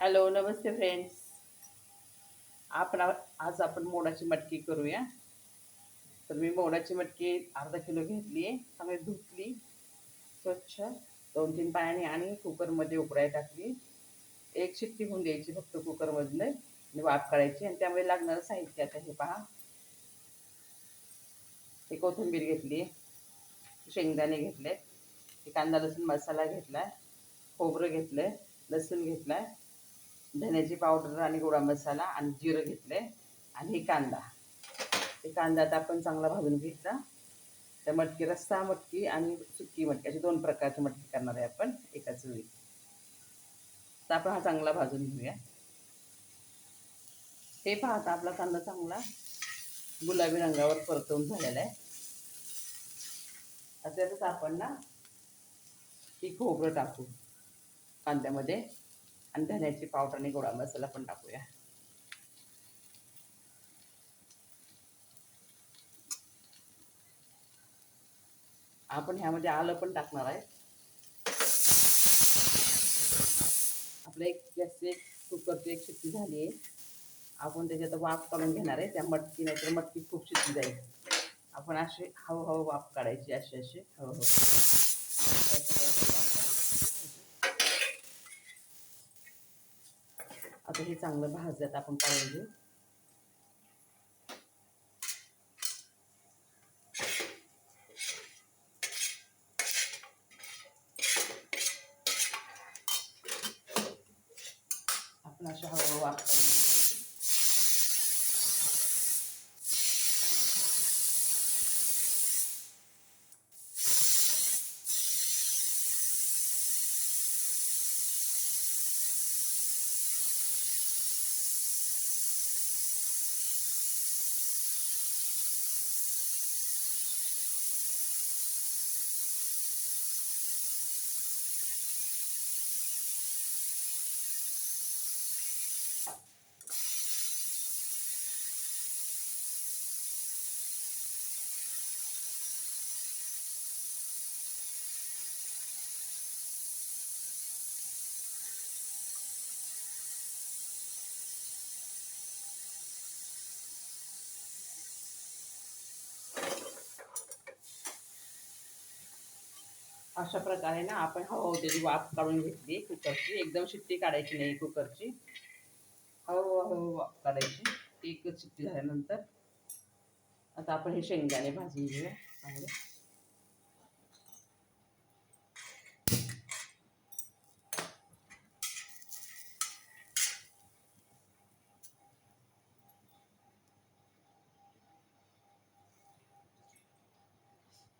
Hello नमस्ते friends आपण आज आपण मोडाची मटकी करूया. तर मी मोडाची मटकी अर्धा किलो घेतली आहे चांगली धुतली स्वच्छ दोन तीन पायाने आणि कुकरमध्ये उकडाय टाकली. एक शिट्टी होऊन द्यायची फक्त कुकरमधनं आणि वाफ काढायची आणि त्यामुळे लागणारं साहित्य आता हे पहा. हे कोथिंबीर घेतली शेंगदाणे घेतले कांदा लसूण मसाला घेतला खोबरं घेतलं लसूण घेतला आहे धन्याची पावडर आणि गोडा मसाला आणि जिरं घेतलंय आणि हे कांदा. हे कांदा आता आपण चांगला भाजून घ्यायचा त्या मटकी रस्सा मटकी आणि सुकी मटकी असे दोन प्रकारची मटकी करणार आहे आपण एकाच वेळी तर आपण हा चांगला भाजून घेऊया. हे पाहता आपला कांदा चांगला गुलाबी रंगावर परतवून झालेला आहे. आता त्यातच आपण ना ही खोबरं टाकू कांद्यामध्ये. आणि धन्याची पावडर आणि गोडा मसाला पण टाकूया. आपण ह्यामध्ये आलं पण टाकणार आहे. आपलं एक गॅसची कुकरची एक शिट्टी झाली आहे. आपण त्याच्यात वाफ काढून घेणार आहे. त्या मटकी नाही तर मटकी खूप शिट्टी जाईल. आपण असे हळूहळू वाफ काढायची असे असे हळूहळू. आता हे चांगलं भाजल्यात आपण काढून घेऊ आपण अशा हळूहळू वाफ काढून घेऊ. अशा प्रकारे ना आपण हळूहळू त्याची वाफ काढून घेतली कुकरची. एकदम शिट्टी काढायची नाही कुकरची. हळूहळू वाफ काढायची. एकच शिट्टी झाल्यानंतर आता आपण हे शेंगदाणे भाजून घेऊया. चांगले.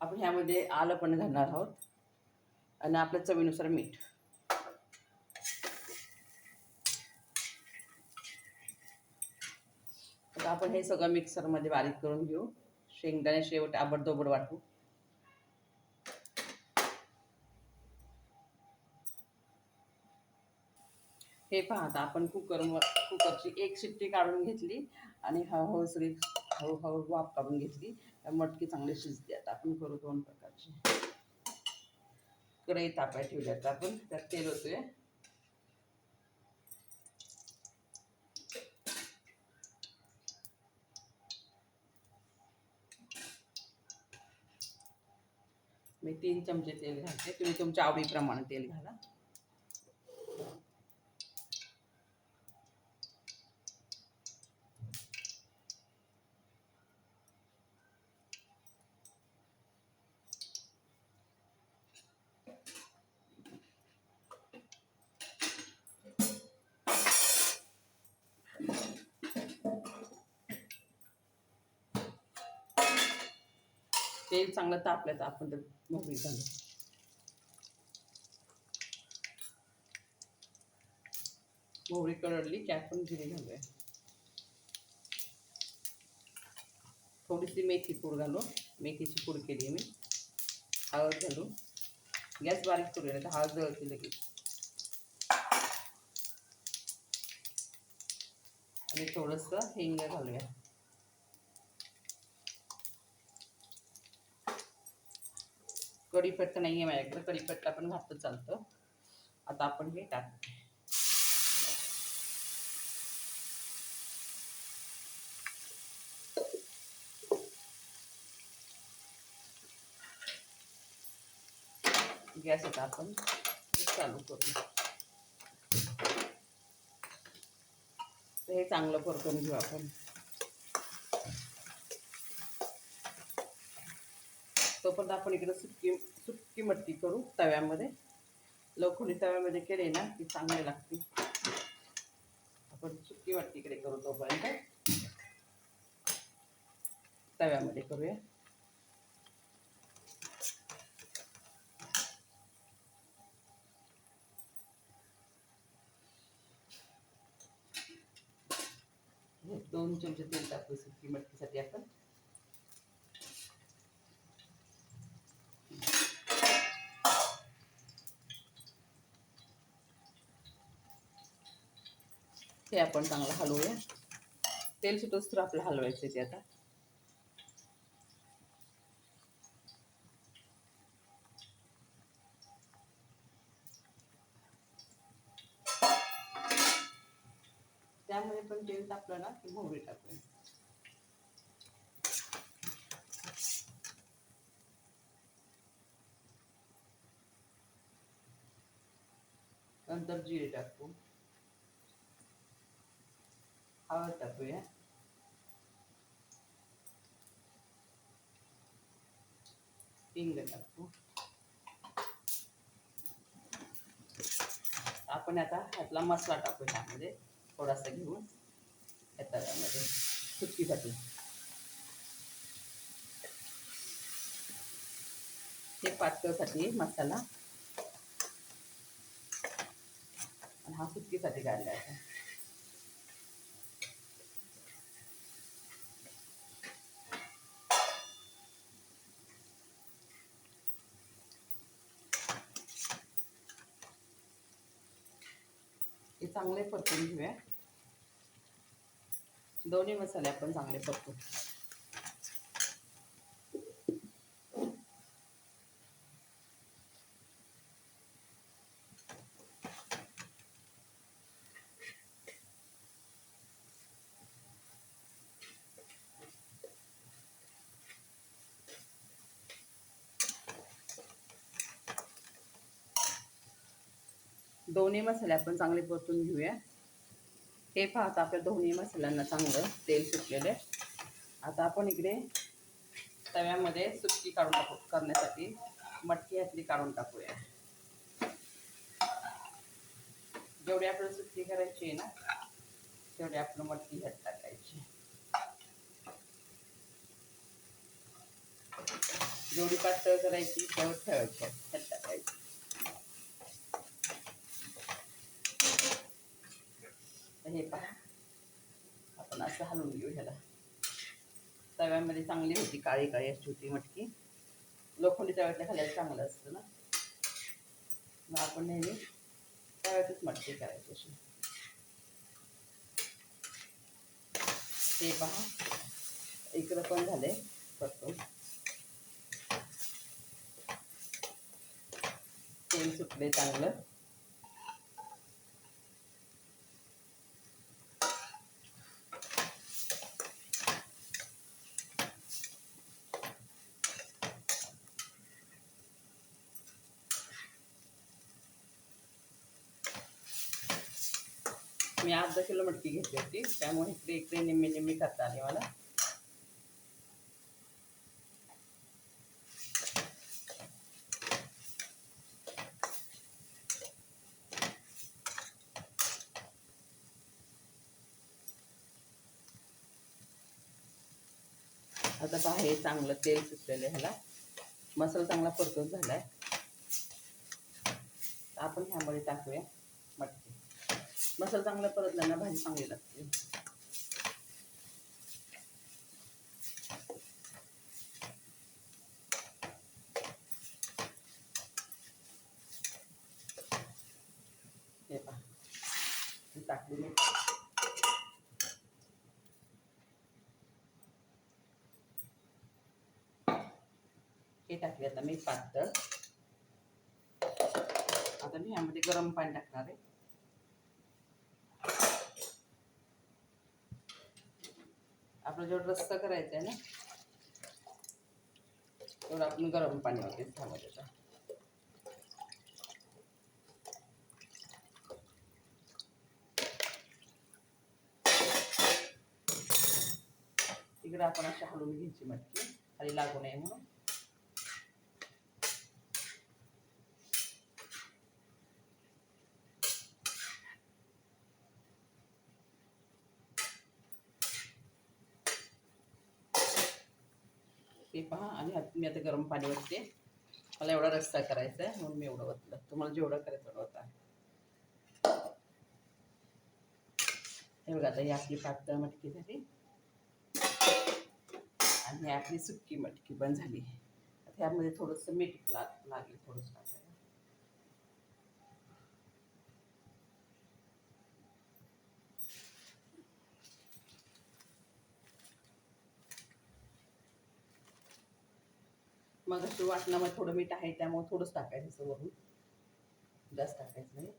आपण ह्यामध्ये आलं पण घालणार आहोत. आणि आपल्या चवीनुसार मीठ. आता आपण हे सगळं मिक्सरमध्ये बारीक करून घेऊ. शेंगदाणे शेवट आबडदोबड वाटू. हे पाहता आपण कुकर कुकरची एक शिट्टी काढून घेतली आणि हळूहळू सगळी हळूहळू वाफ काढून घेतली. मटकी चांगली शिजते आता आपण करू दोन प्रकारची. कढई तापाय ठेवली आता आपण त्यात तेल होतोय मी तीन चमचे तेल घालते. तुम्ही तुमच्या आवडीप्रमाणे तेल घाला. तेल चांगलं तापलं तर आपण ते मोहरी घालू मोहरी कळली की आपण जिरी घालूया. थोडीशी मेथी पूड घालू. मेथीची पूड केली मी. हळद घालू. गॅस बारीक करूया तर हळद जळते लगेच. आणि थोडंसं हिंग घालूया. कढीपत्ता नाही आहे माझ्याकडे कढीपत्ता पण घातच चालतो. आता आपण हे टाक. गॅस आता आपण चालू करू. हे चांगलं करतो घेऊ आपण. तोपर्यंत आपण इकडे सुटकी सुटकी मटकी करू तव्यामध्ये. लोखंडी तव्यामध्ये केले ना की चांगले लागते. आपण सुटकी मटकी इकडे करू तोपर्यंत. तव्यामध्ये करूया. दोन चमचे तेल टाकू सुटकी मटकीसाठी आपण. ते आपण चांगलं हलवूया. तेल सुटोच तर आपलं हलवायचं ते आता. त्यामध्ये पण तेल टाकलं ना की मोहरी टाकूया. नंतर जिरे टाकू. हळद टाकूया हिंग टाकू आपण आता ह्यातला मसाला टाकू ह्यामध्ये थोडासा घेऊन या तव्यामध्ये सुटकीसाठी हे पातळसाठी मसाला हा सुटकीसाठी काढला आहे चांगले परतून घेऊया. दोन्ही मसाले आपण चांगले परतू दोन्ही मसाले आपण चांगले परतून घेऊया. हे पाहता आपल्या दोन्ही मसाल्यांना चांगलं तेल सुटलेलं आहे. आता आपण इकडे तव्यामध्ये सुटकी काढून टाकू करण्यासाठी. मटकी ह्यातली काढून टाकूया. जेवढी आपल्याला सुटकी करायची आहे ना तेवढी आपलं मटकी ह्यात टाकायची जेवढी पातळ करायची तेवढी ठेवायची ह्यात टाकायची तर हे पहा. आपण असं हलवून घेऊ ह्याला. तव्यामध्ये चांगली होती काळी काळी अशी होती मटकी. लोखंडी तव्यातल्या खाल्याला चांगलं असतं ना. मग आपण नेहमी तव्यातच मटकी करायची अशी. ते पहा. इकडं पण झाले करतो. तेल सुटले चांगलं. मी अर्धा किलो मटकी घेतली होती. त्यामुळे इकडे इकडे निम्मी निम्मी करता आली मला. आता पहा हे चांगलं तेल सुटलेलं ह्याला. मसाला चांगला परतून झालाय. आपण ह्यामध्ये टाकूया मटकी. मसाला चांगला परतला ना भाजी चांगली लागते. हे पहा. ही टाकली मी हे टाकले आता मी पातळ. आता मी ह्यामध्ये गरम पाणी टाकणार आहे. आपला जेवढा रस्सा करायचा आहे ना तेवढं आपण गरम पाण्यावरती थांबत त्याचा तिकडे आपण अशी हलवून घ्यायची मटकी खाली लागू नये म्हणून. ते पहा. आणि मी आता गरम पाणी ओतते. मला एवढा रस्सा करायचा आहे म्हणून मी एवढं ओतलं. तुम्हाला जेवढं करायचं तेवढं होता हे बघा आता ही आपली पातळ मटकी झाली. आणि आपली सुक्की मटकी पण झाली. आता ह्यामध्ये थोडंसं मीठ लाग लागेल थोडंसं. टाकायला मग अशी वाटणामध्ये थोडं मीठ आहे त्यामुळे थोडंच टाकायचं असं वरून. जास्त टाकायचं नाही.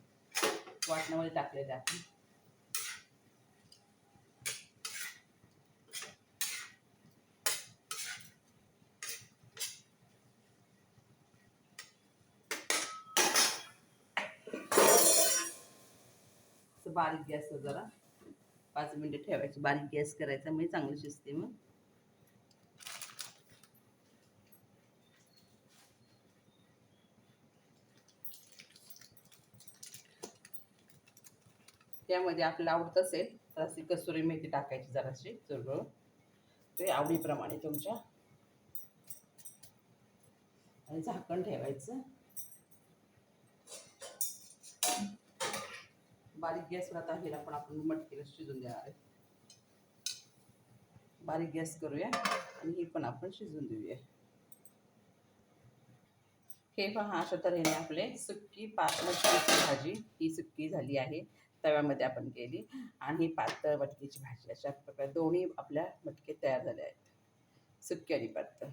वाटणामध्ये टाकलेलं आहे आपण. बारीक गॅस जरा. पाच मिनिटं ठेवायचं. बारीक गॅस करायचा. म्हणजे चांगलं शिजते मग. त्यामध्ये आपल्याला आवडत असेल तर अशी कसुरी मेथी टाकायची जराशी चुरगळून ते आवडीप्रमाणे तुमच्या. आणि झाकण ठेवायचं. बारीक गॅसवर आता हिला पण आपण मटकीला शिजून देणार आहे. बारीक गॅस करूया आणि ही पण आपण शिजून देऊया. हे पहा अशा तऱ्हेने आपले सुक्की पाच मटकीची भाजी ही सुक्की झाली आहे. तव्यामध्ये आपण केली आणि पातळ मटकीची भाजी अशा प्रकारे दोन्ही आपल्या मटके तयार झाले आहेत. सुक्की आणि पातळ.